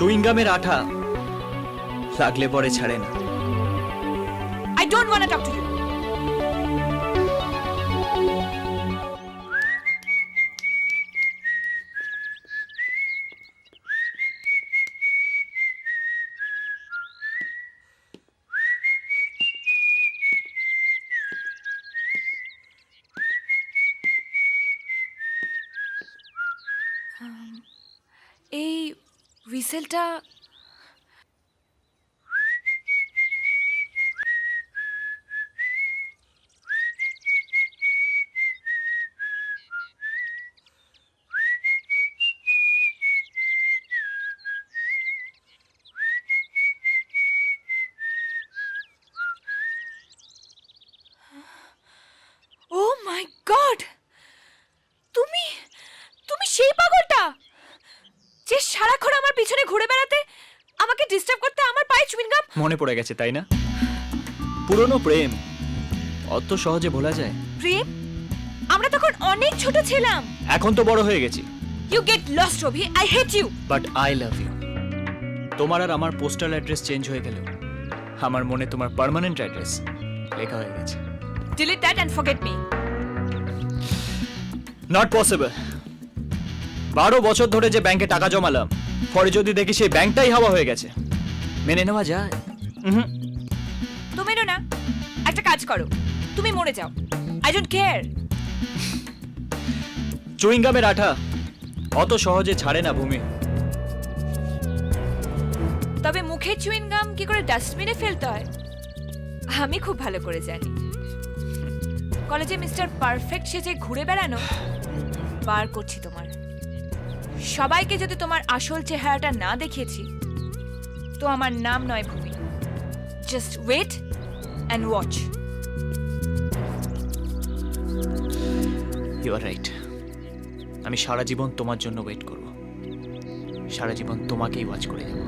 চুইংগামের আঠা। লাগলে পরে ছাড়ে না। I don't want to you এই হুইসেলটা ও মাই গড সারাক্ষণ আমার পিছনে ঘুরে বেড়াতে আমাকে ডিস্টার্ব করতে আমার পায়ে চুইংগাম মনে পড়ে গেছে তাই না? পুরনো প্রেম অত সহজে ভোলা যায়? প্রেম? আমরা তখন অনেক ছোট ছিলাম। এখন তো বড় হয়ে গেছি। You get lost Rabi I hate you but I love you তোমার আর আমার পোস্টাল অ্যাড্রেস চেঞ্জ হয়ে গেল। আমার মনে তোমার পার্মানেন্ট অ্যাড্রেস লেখা হয়ে গেছে। Delete that and forget me not possible বারো বছর ধরে যে ব্যাংকে টাকা জমালাম পরে যদি দেখি সেই ব্যাংকটাই হাওয়া হয়ে গেছে। মেনে নেওয়া যায়। উহুম, তুমিও না। একটা কাজ করো তুমি মরে যাও। আই ডোন্ট কেয়ার চুইংগামের আঠা অত সহজে ছাড়ে না ভূমি। তবে মুখের চুইংগাম কি করে ডাস্টবিনে ফেলতে হয়? আমি খুব ভালো করে জানি। কলেজে মিস্টার পারফেক্ট সেজে ঘুরে বেড়ানো বার করছি তোমার। সবাইকে যদি তোমার আসল চেহারাটা না দেখিয়েছি, তো আমার নাম নয় Bhumi. Just wait and watch you are right আমি সারা জীবন তোমার জন্য ওয়েট করব। সারা জীবন তোমাকেই ওয়াচ করে যাব